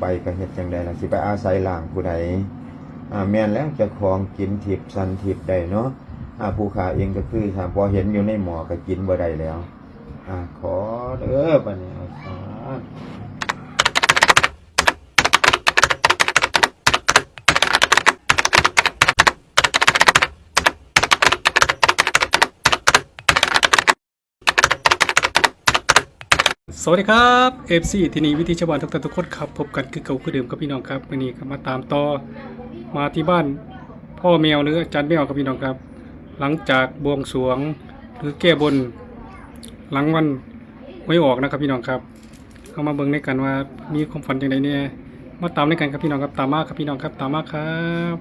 ไปก็เฮ็ดจังใดล่ะสิไปอาศัยหลางผู้ใดอ่าแม่นแล้วจะคลองกินทิพสันทิพได้เนาะอ่าผู้ขาเองก็คือถ้าพอเห็นอยู่ในหมอก็กินบ่ได้แล้วอ่าขอเด้อบัดนี้เอาสา สวัสดีครับ FC ที่นี่วิธีชาวบ้านทุกท่านทุกคนครับพบกันคือเก่าคือเดิมกับพี่น้องครับวันนี้ก็มาตามต่อมาที่บ้านพ่อแมวหรืออาจารย์แมวกับพี่น้องครับ หลังจากบวงสรวงหรือแก้บน หลังวันไม่ออกนะครับพี่น้องครับเข้ามาเบิ่งในกันว่ามีความฝันอย่างไรเนี่ยมาตามในกันครับพี่น้องครับตามมาครับพี่น้องครับตามมาครับ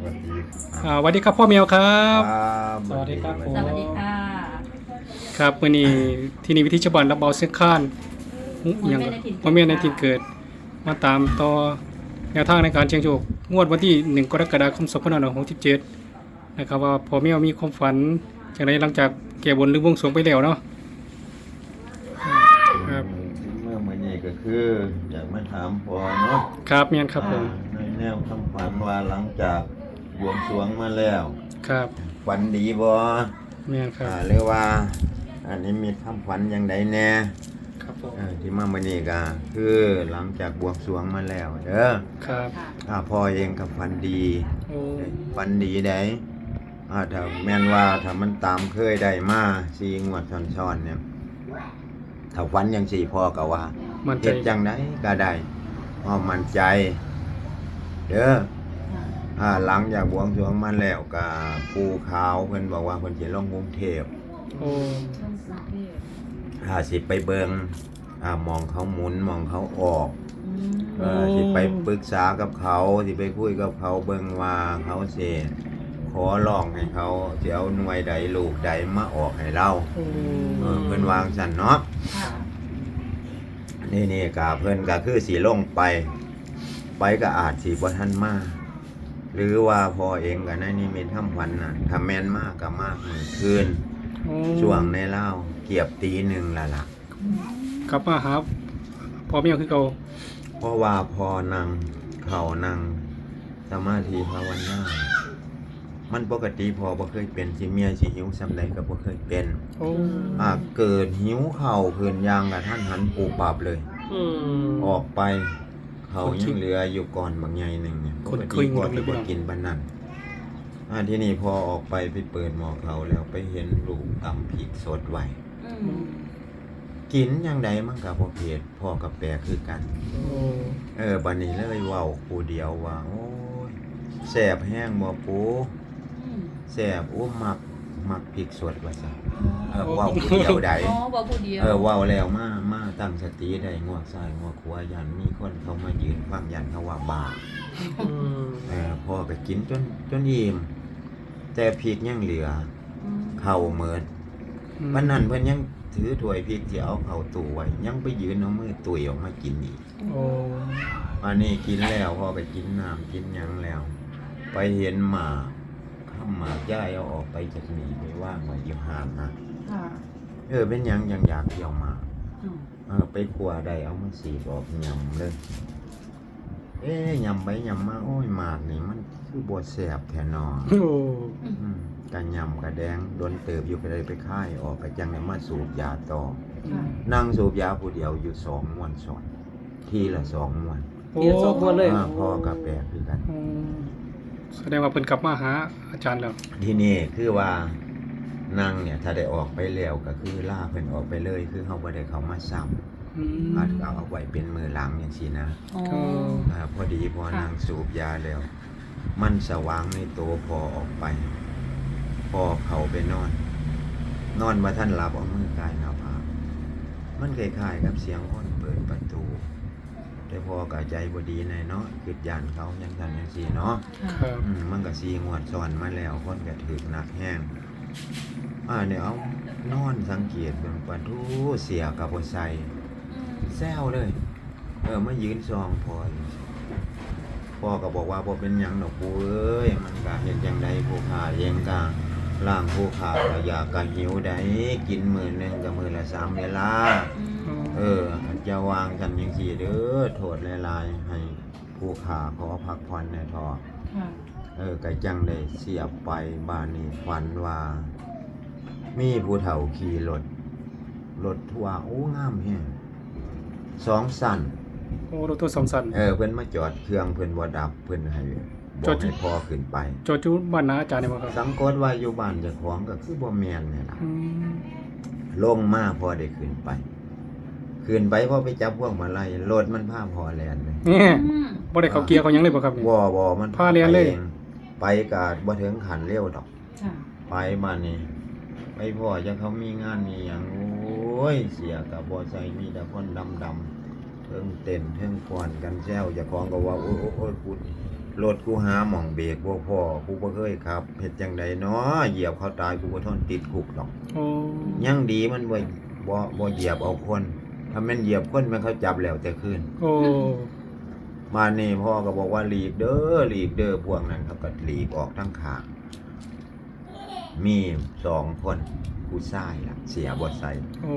สวัสดีอ่าสวัสดีครับพ่อแมวครับครับ สวัสดีครับผมสวัสดีค่ะ ครับวันนี้ที่นี่วิธีชาวบ้านรับเบาเส้นข้านอิหยังพ่อแม่ในถิ่นเกิด มาตามต่อแนวทางในการเชียงโชคงวดวันที่ 1 กรกฎาคม2567นะครับว่าพ่อแม่มีความฝันจากไรหลังจากแก่บนหรือบวงสรวงไปแล้วเนาะครับเมื่อมื่อนี้ก็คือ อยากมาถามพอเนาะครับเมียนครับผมอ่าในแนวคำฝันว่าหลังจากบวงสรวงมาแล้ว ครับฝันดีบ่เมียนครับอ่าหรือว่า อันนี้มีคำฝันอย่างใดแน่ครับผมอ่าที่มามื่อนี้ก็คือหลังจากบวงสรวงมาแล้วเด้อครับค่ะอ่าพ่อเองก็ฝันดีโอ้ฝันดีได้อ่าถ้าแม่นว่าถ้ามันตามเคยได้มาสีงวดซ้อนๆเนี่ยถ้าฝันยังสี่พ่อก็ว่า มันใจเฮ็ดจังไดก็ได้เพราะมั่นใจ เด้ออ่าหลังจากบวงสรวงมาแล้วก็ปูขาวเพิ่นบอกว่าเพิ่นสิลงกรุงเทพโอ้ อ่าสิไปเบิงอ่ามองเขาหมุนมองเขาออกอืมเออสิไปปรึกษากับเขาสิไปคุยกับเขาเบิงว่าเขาสิขอร้องให้เขาสิเอาหน่วยใดลูกใดมาออกให้เราโอ้เออเพิ่นวางสั่นเนาะค่ะนี่นี่กาเพิ่นก็คือสีลงไป ไปก็อาจสีบ่ทันมาหรือว่าพอเองก็ในนี่มีทำขวัญน่ะถ้าแม่นมากก็มากมือคืนโอ้ช่วงในเล่า เกียบตีหนึ่งละล่ะกลับมาหาพ่อแม่คือเก่าเพราะว่าพอนั่งเขานั่งสมาธิภาวนามันปกติพอบ่เคยเป็นสิเมียสิหิวสำใดก็บ่เคยเป็นโอ้อ่าเกิดหิวเข่าวเพิ่นยางกับท่านหันปูปรับเลย อืม ออกไปเขายังเหลืออยู่ก่อนบางใหญ่หนึ่งเนี่ยคนปกเคติยพอหมดเลยที่พี่บ่น้อง กินบันนั้นอ่าที่นี่พอออกไปไปเปิดหมอเขาแล้วไปเห็นลูกตำพริกสดไว้อืม กินยังไดมันกับพ่อเพจพ่อกับแปรคือกันโอ้เออบันนี้เลยเว้าปูเดียวว่าโอ้ยแสบแห้งบ่ปูอืมแสบโอ้มักมักพริกสดว่าซะเออเว้าผู้เดียวใดอ๋อบอกผู้เดียวเออเว้าแล้วมามาตั้งสติได้งวกซ้ายงวกขวายันมีคนเขามายืนฟังยันเขาว่าบาปอืมเออพ่อก็กินจนจนอิ่มแต่พริกยังเหลืออืมเข้าเมิด วันนั้นเพิ่นยังถือถ้วยพริกที่เอาเข้าตู้ไว้ยังไปยืนเอามือตุยออกมากินอีกโอ้อันนี้กินแล้วพ่อไปกินน้ำกินหยังแล้ว ไปเห็นหมาข้ามหมาย่ายเอาออกไปจากนี่ไปว่างไว้อยู่หามนะค่ะเออเป็นหยังยังอยากเที่ยวหมา อืมเออไปขัวได้เอามาสีบอกยำเลย เอ๊ยยำไปยำมาโอ้ยหมากนี่มันคือบวแสบแทนอโอ้อืม กันยำกระแดงโดนเติบอยู่ก็เลยไปค่ายออกไปจังเลยมาสูบยาต่อค่ะนั่งสูบยาผู้เดียวอยู่สองมวนสอนทีละสองมวนโอ้เดี๋ยวส่งมาเลยอ่าพ่อกับแปรคือกันอืมแสดงว่าเพิ่นกลับมาหาอาจารย์แล้ว ที่นี่คือว่านั่งเนี่ยถ้าได้ออกไปแล้วก็คือล่าเพิ่นออกไปเลย คือเขาบ่ได้เขามาซ้อืมำอาจเอาเอาไว้เป็นมือหลังอย่างซี่นะอ๋อ ก็อ่าพอดีพอค่ะนางสูบยาแล้ว มันสว่างในตัวพอออกไป พอเขาไปนอน นอนมาท่านหลับเอามือกายหน้าผากมันคล้ายๆกับเสียงอ้อนเปิดประตู แต่พอกะใจบดีในเนาะคิดยานเขายังทันยังสีเนาะค่ะครับอืมมันก็สีงวดซ้อนมาแล้วคนก็ถือหนักแห้งอ่าเนี่ยเอานอนสังเกตเบิ่งปะทูเสียกับบ่ใส่แซวเลย เออมายืนซองพออยู่พ่อก็บอกว่าบ่เป็นหยังดอกปูเอ้ยมันก็เฮ็ดจังไดผู้ขาเองก็ ล่างผู้ขาก็อยากก็หิวได้กินมื้อหนึงก็มื้อละสามเวลาอืมเออจะวางกันยังสี่เด้อโทษหลายๆให้ผู้ขาขอพักผ่อนในอยทอค่ะเออก็จังได้เสียบไปบ้านนี้ฝันว่า มีผู้เฒ่าขี่รถรถทัวร์โอ้งามแฮงสองสั่นโอ้รถตัวสองสัน เออเพิ่นมาจอดเครื่องเพิ่นบ่ดับเพิ่นให้ บจออกดให้พอขึ้นไป จอดอยู่บ้านนาอาจารย์นี่บ่ครับสังกตว่าอยู่บ้านเจ้าของก็คือบ่แม่นนี่ล่ะ อืมลงมาพอได้ขึ้นไปขึ้นไปพอไปจับพวกมาไล่รถมันพาพอแล่นเลยเนี่ยอืมบ่ได้เข้าเกียร์เขาหยังเลยบ่ครับนี่บ่บ่มันพาเรียนเลย ไปองไปกาดบ่ถึงขันเร็วดอก ค่ะไปบ้านนี้ไปพ่อจะเขามีงานมีหยังโอ้ยเสียกับบ่ใส่มีแต่คนดำๆเทิงเต้นเทิงกวนกันแซวเจ้าของก็ว่าโอ้ยโอ้ยโอ้ยกู รถกูหาหม่องเบรกบ่พอกูบ่เคยขับเฮ็ดจังไดเนาะเหยียบเขาตายกูบ่ทนติดคุกดอกโอ้ยังดีมันบ่บ่บ่เหยียบเอาคน ถ้าแม่นเหยียบคนมันเขาจับแล้วแต่คืนโอ้มานี่พ่อก็บอกว่าหลีกเด้อหลีกเด้อพวกนั้นเขาก็หลีกออกทั้งขางมีสองคนผู้ชายล่ะ เสียบ่ใส่โอ้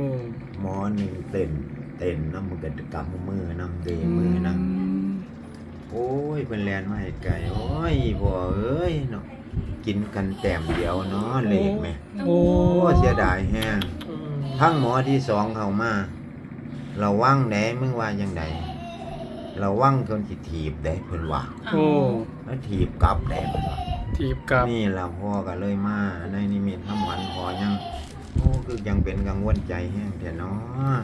หมอหนึ่งเต้นเต้นน้ำมือกันกำมือน้ำเดมือน้ำ โอ้ยเป็นแลนมาให้ไก่โอ้ยพ่อเอ้ยเนาะกินกันแต้มเดียวเนาะเลขไหมโอ้โอ้เสียดายแฮงทั้งหมอที่สองเข้ามาเราว่างแหนมึงว่ายังไงเราว่างคนที่ถีบได้เพิ่นว่าโอ้แล้วถีบกลับได้เพิ่นว่าทีบกับนี่เราพ่อก็เลยมาในนิมิตทำวันพอยังโอ้คือยังเป็นกังวลใจแห้งแต่เนาะ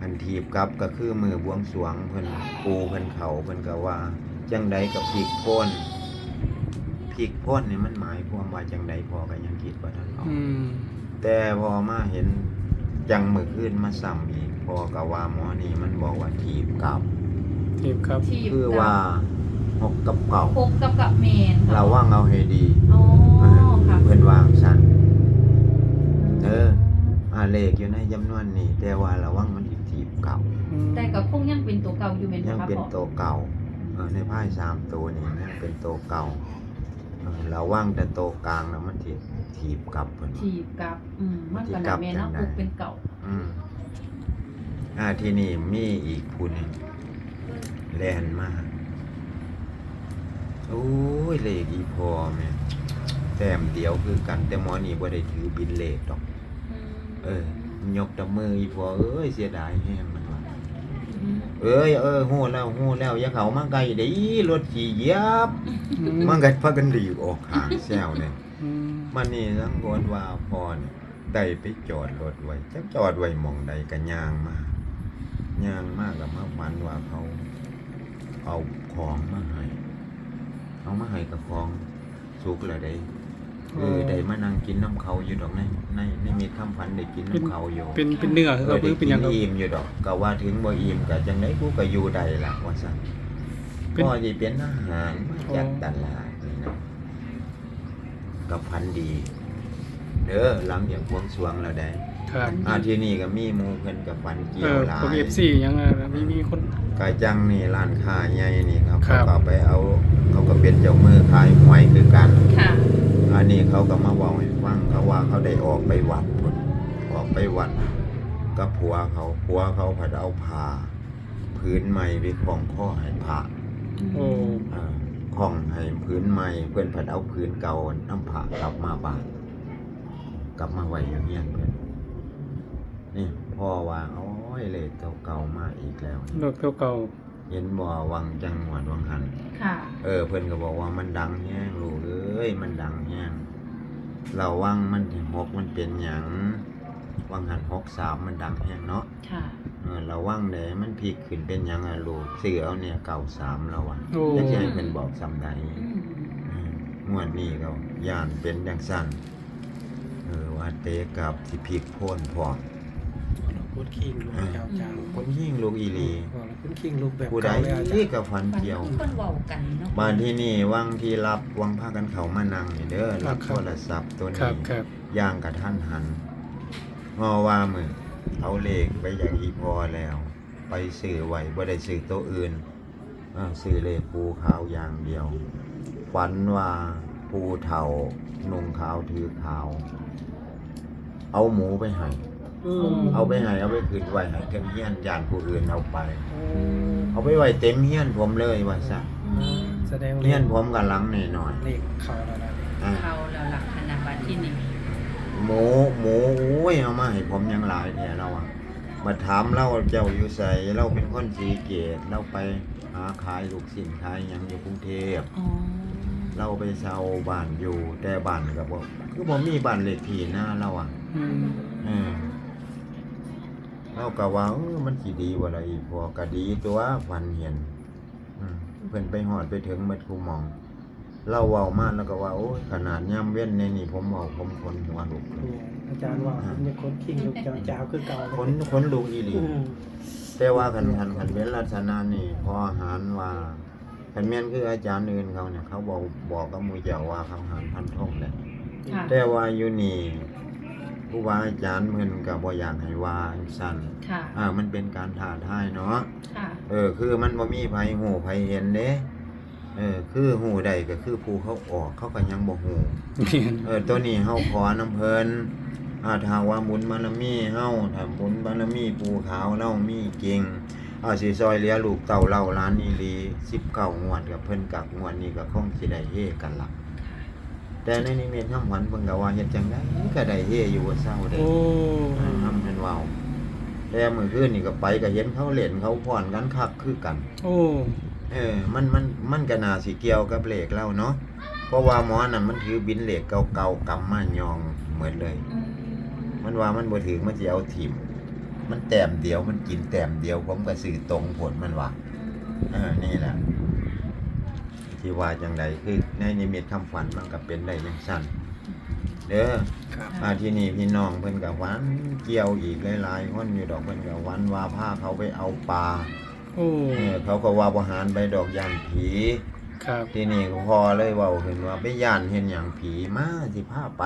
อันถีบกลับก็คือมือบวงสรวงเพิ่นปูเพิ่นเขาเพิ่นก็ว่า จังใดกับพริกโพ่นพริกโพ่นนี่มันหมายความว่าจังใดพอก็ยังคิดว่าท่านออกอืมแต่พอมาเห็นจังมือขึ้นมาซ้ำอีกพอกะว่าหมอนี่มันบอกว่าถีบกลับทีบครับทีบคือว่าหกกับเก่าพกกับกับเมนค่ะเราว่างเอาให้ดีอ๋อค่ะเพื่อนวางสันเอออาเลขอยู่ในจำนวนนี้แต่ว่าระวังมันอีกถีบ เก่าอืมแต่กับคงยังเป็นตัวเก่าอยู่เมนยังค่ะเป็นพ่อตัวเก่าเออในไพ่สามตัวนี่ยังเป็นตัวเก่าเออระวังแต่ตัวกลางแล้วมันถีบถีบกลับเพิ่นว่าทีบกับ อืมมันก็กลันาบเมนเนาะจังใดพกเป็นเก่า อืมอ่าที่นี่มีอีกผู้หนึงแลนมาโอ้ยเลขอีพอแม่แต้มเดียวคือกัน แต่หมอนี่บ่ได้ถือบินเลขดอก เออยกแตะมืออีพอเอ้ยเสียดายแฮงมันว่าม เอ้ยเออฮู้แล้วฮู้แล้วอย่าเข้ามาใกล้เด้รถขี่เหยียบอืมมันก็พากันรีบออกห่างแซวเนี่ยอืมมันนี่สังกนว่าพอเนี่ยได้ไปจอดรถไว้จักจอดไว้หม่องใดก็ย่างมาย่างมากกับมาฝันว่าเขา เอาของมาให้เอามาให้กับของสุกแล้วได้ เออได้มานั่งกินน้ำเขาอยู่ดอกในในในมีคำพันได้กินน้ำเขาอยู่เป็นเป็นเนื้อคือครับหรือเป็นหยังครับอิ่มอยู่ดอกก็ว่าถึงบ่อิ่มก็จังไดกูก็อยู่ได้ล่ะว่าซั่นเป็นพ่อสิเป็นอาหารมาจากตลาดนี่นะกับพันดีเด้อหลังจากบวงสรวงแล้วได้ครับอ่าที่นี่ก็มีหมู่เพิ่นกับฟันเกี่เอยวอหลาพวกย FC ยังอะมีมีคนกาจังนี่ร้านค้าใหญ่นี่ครับครัเขาบก็ไปเอาเขาก็เป็นเจ้ามือขายหวยคือกันค่ะ อันนี้เขาก็มาเว่าให้ฟังเขาว่าเขาได้ออกไปวัดพุ่นออกไปวัดกับผัวเขาผัวเขาผัดเอาผ้าพื้นใหม่ไปคล้องข้อให้พระโอ้อ่าคล้องให้พื้นใหม่เพื่อนผัดเอาพื้นเก่าน้ำผ้ากลับมาบ้านกลับมาไว้อย่างเงี้ยเพื่อนนี่พ่อว่าโอ้ยเลขเก่าๆมาอีกแล้ว โลกเก่า เห็นบ่วังจังหวัดวังหันค่ะ เออเพื่อนก็บอกว่ามันดังแห้งลูกเอ้ยมันดังแห้งเราวังมันถึงหกมันเป็นหยังวังหันหกสามมันดังแห้งเนาะค่ะ เออเราวังแดมันพลิกขึ้นเป็นหยังอะลูกเสือเอาเนี่ยเก่าสามแล้วอะๆโอ้ จะให้เพื่อนบอกสำใด อืมเอองวดนี้ก็ย่านเป็นดังสั้นเออว่าเตะกับสิพลิกโพ่นพร้อมพูดคิงลูกยาวจังคน ยิ่งลูกอีหลีบอกแล้วพูดคิงลูกแบบผู้ใดเก่าเลยอาจารที่ย์กับฟันฟันเกี่ยว คนเว้ากันเนาะบ้านที่นี่วังที่รับวังพากันเขามานั่งนี่เด้อรับโทรศัพท์ตัวครันี้บครับย่างกับท่านหันงอว่ามือเอาเลขไปอย่างอีพอแล้ว ไปสื่อไว้บ่ได้สื่อตัวอื่นเออสื่อเลขปูขาวอย่างเดียวฝันว่าผู้เฒ่านุ่งขาวถือขาว เอาหมูไปให้อืม เอาไปให้เอาไปคืนไว้ให้เทงเฮียนยานผู้อื่นเอาไป เอาไปไว้เต็มเฮียนผมเลยว่าซะแสดงเฮียนผมกับหลังนี่หน่อยเลขเขาแล้วนะอ่าเข้าแล้วหลักธนบัตรที่นี่หมูหมูโอ้ยเอามาให้ผมยังหลายแท้เราอะมาถามเราเจ้าอยู่ใส่เราเป็นคนสีเกตเราไปหาขายลูกสินขายหยังอยู่กรุงเทพอ๋อเราไปเช่าบ้านอยู่แต่บ้านกับบ่คือผมมีบ้านเลขที่หน้าเราอะ อืม เออ เราก็ว่าเออมันสิดีบ่ล่ะอีพอก็ดีตัวฝันเห็นอืมเพิ่นไปฮอดไปถึงหมัดคูหมอง เราเว้ามาแล้วก็ว่าโอ้ยขนาดย่ำเว้นในนี่ผมเว้าผมคนหัวลุกเนี่ยอาจารย์ว่าผมเป็นคนคิงลูกเจ้าเจ้าคือเก่าคนคนลุกอีหลีอืมแต่ว่าคันคันคันเป็นลักษณะนี่พออาหารว่าคันแม่นคืออาจารย์อื่นเขาเนี่ยเขาบอกบอกกับหมู่เจ้าว่าเขาหารพันทงแหละค่ะแต่ว่าอยู่นี่ ผู้ว่าอาจารย์เพิ่นก็บ่อยากให้ว่าจังซั่นค่ะ อ่า มันเป็นการท้าทายเนาะ ค่ะ เออ คือมันบ่มีไผฮู้ไผเห็นเด้ เออ คือฮู้ได้ก็คือผู้เขาออกเขาก็ยังบ่ฮู้เมียนเออตัวนี้เฮาขอน้ำเพิ่นอ่าถ้าหากว่าบุญบารมีเฮาถ้าบุญบารมีปูขาวเรามีเก่งอ่าสิซอยเหลือลูกเต่าเล่าล้านอีหลี19งวดกับเพิ่นกับงวดนี้ก็คงสิได้เฮกันล่ะ แต่ในนิมิตคำขวัญเพิ่นก็ว่าเฮ็ดจังไดก็ได้เฮอยู่ว่าเศร้าเด้โอ้อ่าทำเพิ่นเว้าแต่มื้อคืนนี่ก็ไปก็เห็นเขาเล่นเขาพรกันคักคือกัน โอ้เออ มันมันมันก็น่าสิเกี่ยวกับเหล็กแล้วเนาะเพราะว่าหมอน่ะมันถือบินเหล็กเก่าๆกำมายองเหมือนเลยอืมมันว่ามันบ่ถือมันสิเอาถิ่มมันแต้มเดียวมันกินแต้มเดียวผมก็สื่อตรงผลมันว่าเออนี่แหละ ที่ว่าจังใดคือในนิมิตคำฝันมันก็เป็นได้จังซั่นเด้อครับอาที่นี่พี่น้องเพิ่นก็หวันเกี่ยวอีกหลายๆคนอยู่ดอกเพิ่นก็หวันว่าพาเขาไปเอาปลาโอ้เออเขาก็ว่าบ่หารไปดอกยานผี ครับที่นี่ก็พอเลยเว่าเห็นว่าไปย่านเห็นอย่างผีมาสิพาไป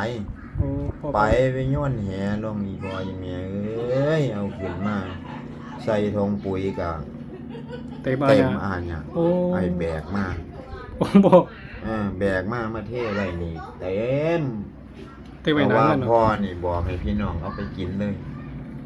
โอ้พ่อไปไปโย้อนแหลงอีบอยอย่างเงี้ยเอ้ยเอาขึ้นมา ใส่ธงปุ๋ยกับเต็มอาเต็มญาอ่านเนี่ยโอ้ไอแบกมา โอ้บ่เออแบกมามาเทไว้นี่เต็มเต็มเพไว้ราะนานว่าแล้วเนาะพ่อนี่บอกให้พี่น้องเอาไปกินเลย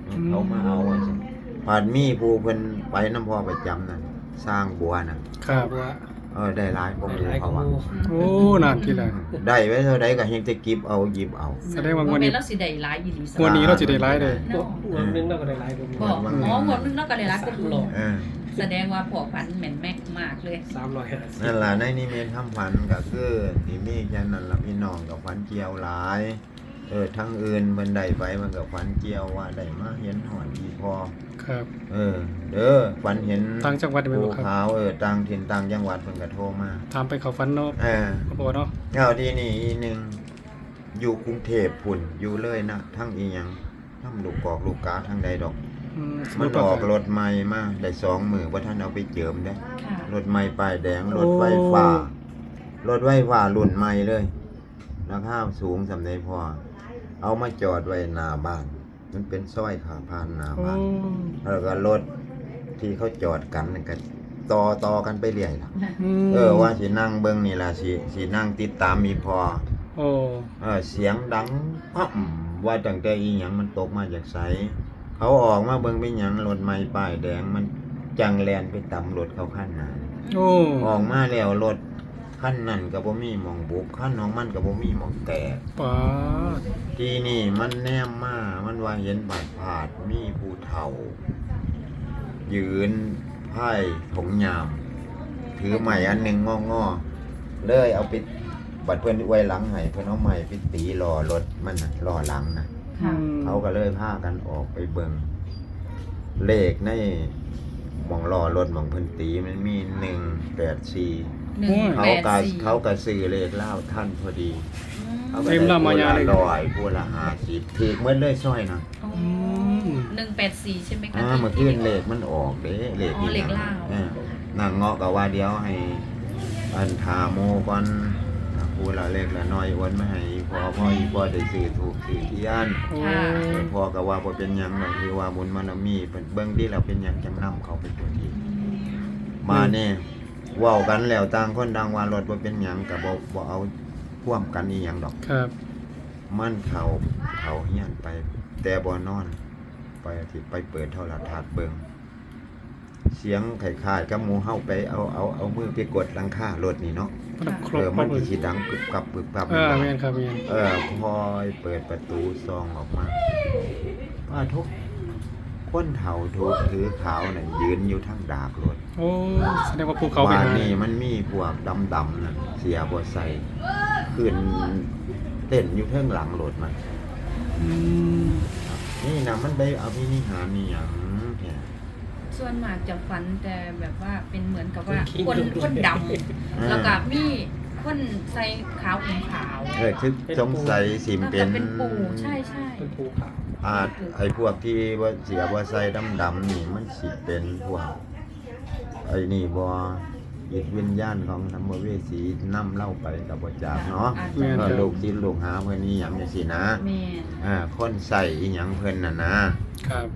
อืม เขามาเอาว่าซั่นผาดมีผู้เพิ่นไปน้ำพ่อประจำนั่นสร้างบัวน่ะครับว่าเออได้หลายผมหดูลายๆเขากูว่าโอ้นานทีละ ได้ไว้เท่าใดก็เฮงจะกิบเอาหยิบเอา แสดงว่างวดนี้บ่แม่เราสิได้หลายอีหลีงวดนี้เราสิได้หลายเลยหัวหัวนึงเราก็ได้หลายกูบอกอ๋อหมดนึงเราก็ได้หลายก็ดูหลอก เออ แสดงว่าพวกฝันแม่นแม็กมากเลย สามร้อยห้าสิบนั่นล่ะในนิมิตทำฝันก็คือที่มีแค่นั้นล่ะพี่น้องกับฝันเกี่ยวหลาย เออทั้งอื่นมันได้ไปมันกับฝันเกี่ยวว่าได้มาเห็นหอนอีพอ ครับ เออ เด้อฝันเห็นทางจังหวัดได้ไหมภูครับขาวเออต่างถิ่นต่างจังหวัดเพิ่นก็โทรมาถามไปเขาฟันเนาะเออ เขาบอกเนาะ เอาที่นี่อีหนึงอยู่กรุงเทพพุ่นอยู่เลยนะทั้งอีหยังทั้งลูกกอกลูกกาทั้งใดดอกอื มมันออกรถใหม่มาได้สองมือว่าท่านเอาไปเจิมได้ค่ะ รถใหม่ป้ายแดงรถไฟฟ้ารถไฟฟ้ารุ่นใหม่เลยราคาสูงสำเร็จพอ เอามาจอดไว้หน้าบ้าน มันเป็นซอยขาผ่านหน้าโอ้บ้าน แล้วก็รถที่เขาจอดกันนั่นก็ต่อต่อกันไปเรื่อยล่ะ มเออว่าสินั่งเบิ่งนี่ล่ะสิสินั่งติดตามมีพอ โอ้ เออเสียงดังปั๊บว่าตั้งแต่อีหยังมันตกมาจากไส เขาออกมาเบิ่งเป็นหยังรถใหม่ป้ายแดงมันจังแลนไปตำรถเขาขั้นหน้าโอ้ออกมาแล้วรถขั้นนั่นก็บ่มีหมองบุบขั้นของมันก็บ่มีหมองแตก ป้าดทีนี่มันแนมมามันว่าเห็นบาดผาดมีผู้เฒ่า ยืนไพ่ถงยาม ถือไม้อันหนึงงอๆเลยเอาไปบัดเพิ่นไว้หลังให้เพิ่นเอาไม้ไปตีล้อรถมันน่ะล้อหลังน่ะอืค่ะม เขาก็เลยพากันออกไปเบิงเลขในหมองล้อรถหมองเพิ่นตีมันมีหนึ่งแปดสี่หนึ่งเขาแปดก็สี่เขาก็ซื้อเลขเล่าท่านพอดีอืมเขาก็ได้ผู้ละร้อยผู้ละห้าสิบถือเมื่อเลยซ้อยนะอ๋ออืมหนึ่งแปดสี่ใช่ไหมคะอ่าที่เมื่อคืนเลขมันออกเด้เลขอ๋อเลขเล่าออนั่งเงาะก็ว่าเดี๋ยวให้อันทาโมก่อน ถ้าผู้ละเล็กละน้อยอ้วนมาให้อีพอพ่ออีพอได้ซื้อถูกซื้อเทียนโอ้พ่อก็ว่าบ่เป็นหยังดอกคือว่าบุญบารมีเพิ่นเบิ่งที่เราเป็นหยังจังนํเขาไปตัวทีมาแน่เว้ากันแล้วต่างคนต่างว่ารถบ่เป็นหยังก็บ่บ่เอาพ่วมกันอีหยังดอก ครับมันเขาเขาเฮียนไป แต่บ่นอน ไปที่ไปเปิดโทรทัศน์เบิ่งเสียงไข่ๆกับหมูเฮาไปเอาเอาเอามือไปกดหลังคารถนี่เนาะ มันครเอบอครมับนเลยสิดังกึบกับกึบกับเออแม่นครับแม่นเออพอยเปิดประตูซองออกมาป้าทุกคนเฒ่าทุกถือขาวน่ะยืนอยู่ทางดากรถโอ้แสดงว่าภูเขาไปบ้านหานี่มันมีพวกดำๆน่ะเสียบ่ใส่ขึ้นเต้นอยู่เทิงหลังรถมัน อืมนี่นะมันได้เอาพินิหารนี่หยังแท้ ส่วนมากจะฝันแต่แบบว่าเป็นเหมือนกับว่าขี้คนลูกคนดำแล้วก็มีคนใส่ขาวห่มขาวเออทึกสงสัยสิมแล้วเป็ก็นเป็นปู่ใช่ใช่เป็นภูเขาอาจไอ้พวกที่ว่าเสียบ่ใส่ดำๆนี่มันสิเป็นพวกไอ้นี่บ่อิทวิญญาณของธรรมเวสีนำเล่าไปกับบ่จากเนาะอาจแม่จะนก็ครับลูกที่ลูกหาเพิ่นนี่หยังจังซี่นะแม่นอ่าคนใส่อีหยังเพิ่นน่ะนะครับ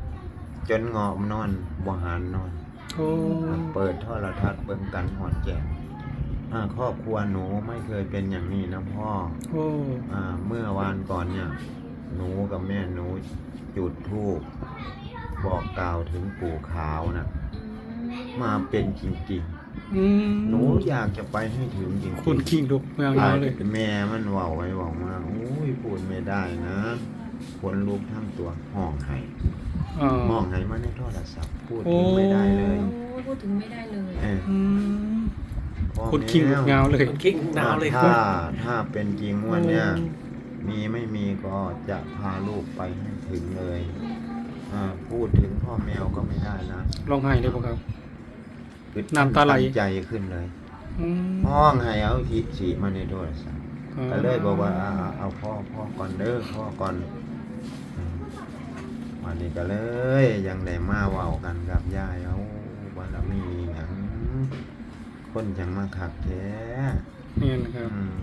จนงอบนอนบ่หานนอน โอ้เปิดโทรทัศน์เบิ่งกันหอดแจ้งอ่าครอบครัวหนูไม่เคยเป็นอย่างนี้นะพ่อโอ้อ่าเมื่อวานก่อนเนี่ย หนูกับแม่หนูจุดธูปบอกกล่าวถึงปู่ขาวนะอืมมาเป็นจริงอืมๆ หนูอยากจะไปให้ถึงจริงๆ คนขิงลุกเมืองอ่าเราเลย แม่มันเว่าไว้บอกว่าโอ้ยพูดไม่ได้นะคนลูกทั้งตัวห้องไห้ อ่าห้องไห้มาในโทรศัพท์พูดถึงไม่ได้เลยโอ้ยพูดถึงไม่ได้เลยเอออืมพ่อคนขิงลุกเงาเลยคนขี้หนาวเลยถ้าถ้าเป็นจริงงวันเนี่ยมีไม่มีก็จะพาลูกไปให้ถึงเลยอ่าพูดถึงพ่อแมวก็ไม่ได้นะร้องไห้เลยบ่ครับอึดน้ำตาไหล ใจขึ้นเลยอืมห้องให้เอาทีสีมาในโทรศัพท์อ่าก็เลยบอกว่าเอาเอาเอาพ่อพ่อก่อนเด้อพ่อก่อนอืม วันนี้ก็เลยยังได้มาเว้ากันกับยายเอาวันละมีหยังคนจังมาคักแท้นี่นะครับอืม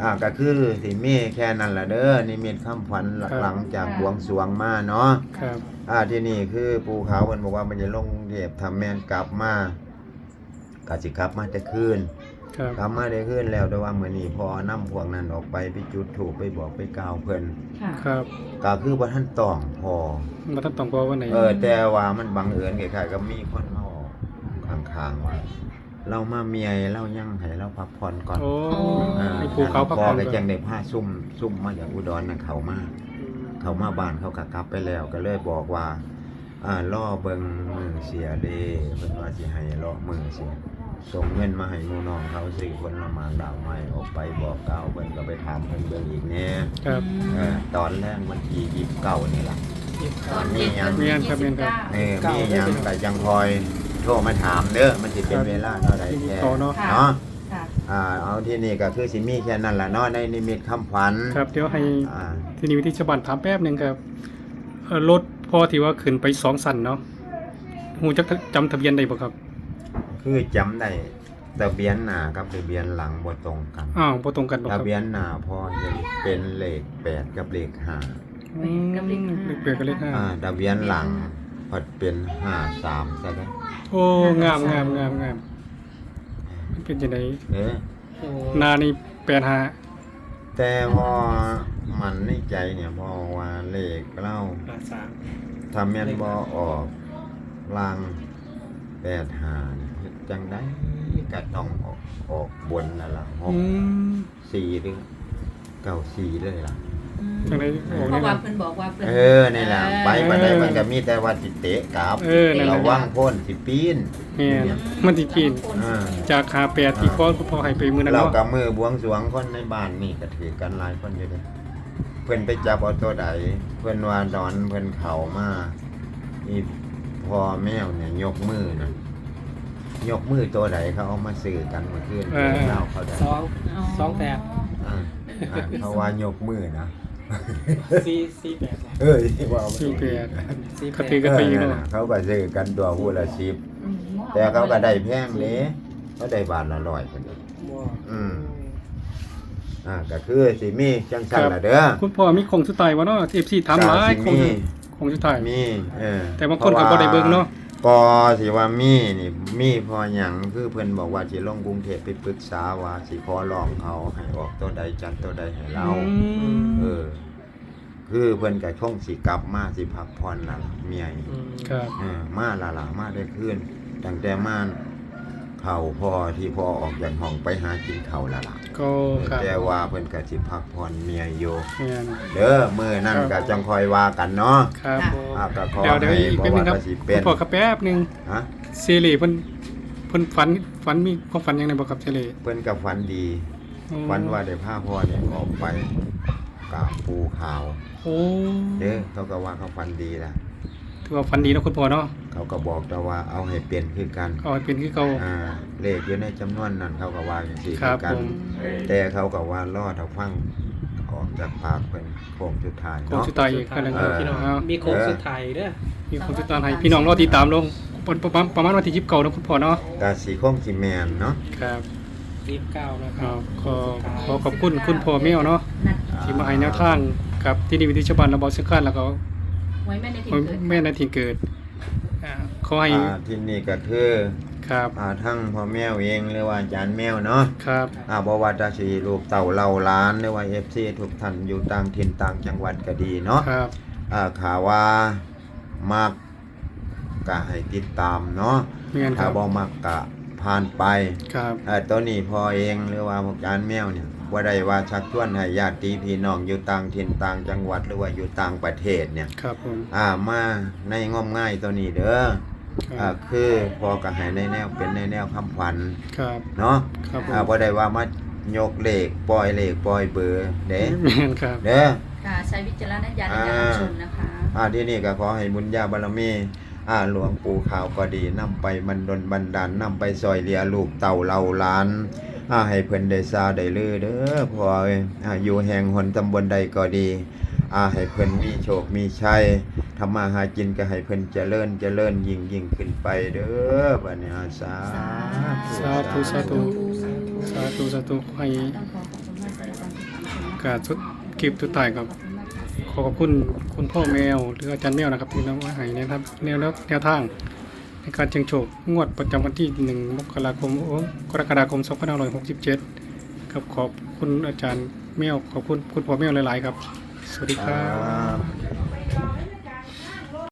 อ่าก็คือสิมีแค่นั้นละเด้อนิมิตคำฝันหลังครับหลังจากบวงสรวงมาเนาะครับ อ่าที่นี่คือปูเขาเพิ่นบอกว่ามันจะลงกรุงเทพทำแม่นกลับมาก็สิกลับมาแต่คืน ครับกลับมาได้คืนแล้วแต่ว่ามื้อนี้พอนํพวกนั้นออกไปไปจุดธูปไปบอกไปกล่าวเพิ่นค่ะ ครับก็คือบ่ทันต้องพอ มาท่านต้องบอกว่าไหนเออ แต่ว่ามันบังเอิญคล้ายๆกับมีคนมาบอกข้างๆว่าเรามาเมียเรายังให้เราพักผ่อนก่อนโอ้อ่าให้ภูเขาพักพอผ่อนก็ก่จัอนงได้พาซุ่มซุ่มมาจากอุดรน่ะเขามา เขามาบ้านเขาก็กลับไปแล้วก็เลยบอกว่า อ่าล่อเบิงมือเสียเด้เพิ่นว่าสิให้ล่อมือเสีย ส่งเงินมาให้หมู่น้องเขาซื้อผลไม้ดาวไม้ออกไปบอกกล่าวเพิ่นก็ไปถามเพิ่นเบิ่งอีกแน่ครับเออตอนแรกวันที่29นี่ล่ะ ตอนเย็นมีหยังมีหยังครับมีหยังครับ เออมีหยังก็จังคอยโทรมาถามเด้อมันสิเป็นเวลาเท่าใดแท้ต่อเนาะ เนาะค่ะ อ่าเอาที่นี่ก็คือสิมีแค่นั้นล่ะเนาะในนิมิตคำฝันครับเดี๋ยวให้อ่าที่นี่วิธีชาวบ้านถามแป๊บหนึงครับเอ่อรถพอที่ว่าขึ้นไปสองสันเนาะหูจักจำทะเบียนได้บ่ครับ คือจำได้ทะเบียนหน้ากับทะเบียนหลังบ่ตรงกันอ้าวบ่ตรงกันบ่คทะรับเบียนหน้าพอจะเป็นเลขแปดกับเลขห้าอืมกับเลขห้าเลขแปดกับเลขห้าอ่าทะเบียนหลังพอเป็นห้าสามซะแล้วโอ้งามงามงามงามมันเป็นจังไดเด้อโอ้หนานี่แปดห้าแต่พอมันในใจเนี่ยพอว่าเลขเล่าอาสาม ทำแม่นบ่ออกลางแปดห้านี่เฮ็ด จังได้ก็ต้องออกออกบนนั่นล่ะหอืกมสี่หรือเก้าสี่เลยล่ะอืมจังไดออกเพนี่ราะว่านะเพิ่นบอกว่าเพิ่นเออนี่แหละไปบันไดมันก็มีแต่ว่าสิเตะกลับเออนั่นแหระละวังพ่นสิปีน แม่นมันสิกิน อ่า จากขาแปดที่พ่อคุณพ่อให้ไปมื้อนั้นเราเนาะกับมือบวงสรวงคนในบ้านนี่ก็ถือกันหลายคนอยู่เด้เพิ่นไปจับเอาตัวใดเพิ่นว่าดอนเพิ่นเข้ามาอีพ่อแมวเนี่ยยกมือนะ ยกมือตัวใดเขาเอามาซื้อกันเมื่อคืนเล่าเขาได้สองสองแปดอ่าอ่าเขาว่ายกมือนะสี่สี่แปดเอ้ยว่าสี่แปดสี่กระแปตือดกระเอตืออนั่นเนาะน่ะเขาก็ซื้อกันตัวผู้ละสิบอืมแต่เขาก็ได้แพงเลยเขาได้บาทละร้อยคนเดียวบ่อืมอ่าก็คือสิมีจังสันละเด้อ คุณพ่อมีของสุดท้ายบ่เนาะ FC ถามหลายก็สิของมีของสุดท้าย มีเออแต่บางคนก็บ่ได้เบิ่งเนาะ ก็สิว่ามีนี่มีพอหยังคือเพิ่นบอกว่าสิลงกรุงเทพไปปรึกษาว่าสิขอร้องเขาให้ออกตัวใดจัดตัวใดให้เราอืมเออ คือเพิ่นก็คงสิกลับมาสิพักผ่อนล่ะล่ะเมียอืมครับ เออมาละล่ะมาได้คืนตั้งแต่มา เข้าพ่อที่พ่อออกจากห้องไปหากินข้าวละล่ะก็ครับแต่ว่าเพิ่นก็สิพักผ่อนเมียอยู่แม่น เด้อมื้อนั้นครับก็จังคอยว่ากันเนาะครับผม อ่าก็ขอเดี๋ยวเดี๋ยวให้อีกบ่แป๊บนึว่างครับก็สิคุเป็ณนพ่อครับแป๊บนึงฮะเซรีเพิ่นเพิ่นฝันฝันมีความฝันยังไงบ่ครับเซรีเพิ่นก็ฝันดีอืมฝันว่าได้พาพ่อเนี่ยออกไปกราบปูขาว โอ้เด้อเขาก็ว่าเขาฝันดีล่ะถือว่าฝันดีเนาะคุณพ่อเนาะ เขาก็บอกแต่ว่าเอาให้เปลี่ยนคือกันเอาให้เป็นคือเก่าอ่าเลขอยู่ในจำนวนนั้นเขาก็ว่าอย่างสี่ครัคืบอกันผม แต่เขาก็ว่ารอดเอาฟังออกจากปากเป็นโค้งสุดท้ายโค้งเนาะ สุดท้ายอีกคนหนึงเออพี่น้องเอามีโค้งสุดท้ายเด้อ มีคนติดตามให้พี่น้องรอติดตามลงประมาณประมาณวันที่29เนาะคุณพ่อเนาะกาสีโค้งสีแมนเนาะ ครับยี่สิบเก้านะคครัรับบขอขอขอบคุณคุณพ่อแมวเนาะนัดที่มาให้แนวทางกับที่นี่วิทยาบันระบอบสังกัดแล้วก็ไว้แม่ในถิ่นเกิดแม่นาทีเกิดอ่า ขอให้อ่าที่นี่ก็คือครับอ่าทั้งพ่อแมวเองหรือว่าอาจารย์แมวเนาะครับ อ่าบว่าจะสีลูกเต่าเล่าล้านหรือว่าเอฟซีทุกท่านอยู่ต่างถิ่นต่างจังหวัดก็ดีเนาะครับ อ่าข่าวว่ามักก็ให้ติดตามเนาะเมียนคถ้ารับบ่มักก็ผ่านไปครับ เอ่อตัวนี้พอเองหรือว่าพวกจานแมวเนี่ย ว่าได้ว่าชักชวนให้ญาติพี่น้องอยู่ต่างถิ่นต่างจังหวัดหรือว่าอยู่ต่างประเทศเนี่ยครับผมอ่ามาในง่อมง่ายตัวนี้เด้อคอ่ารับคือพอก็ให้ในแนวเป็นในแนวคำขวัญครับเนาะครับผมอ่าบ่ได้ว่ามายกเลขปล่อยเลขปล่อยเบอร์เด้เมียนครับเด้อค่ะใช้วิจารณญาณในการรับชมนะคะอ่าที่นี่ก็ขอให้บุญญาบารมีอ่าหลวงปู่ขาวก็ดีนำไปบรรดลบันดาลนำไปซอยเหลียลูกเต่าเหล่าหล้าน อาให้เพิ่นได้ซาได้ลือเด้อพอเอ้ยอาอยู่แห่งหนตำบลใดก็ดี อาให้เพิ่นมีโชค มีชัยทำมาหากินก็ให้เพิ่นเจริญเจริญยิ่งยิ่งขึ้นไปเด้อบัดนี้อาสาธุสาธุสาธุสาธุสาธุให้ต้องขอขอบคุณมากสำหรับการติดตามชมนกาสุดคลิปสุดท้ายครับขอขอบคุณคุณพ่อแมวหรืออาจารย์แมวนะครับที่นำมาให้แนะครับแนวแล้วแนวทาง ในการเชิงโชคงวดประจำวันที่ 1 มกราคมกรกฎาคม 2567ครับขอบคุณอาจารย์แมวขอบคุณคุณพ่อแมวหลาย ๆ ครับ สวัสดีครับ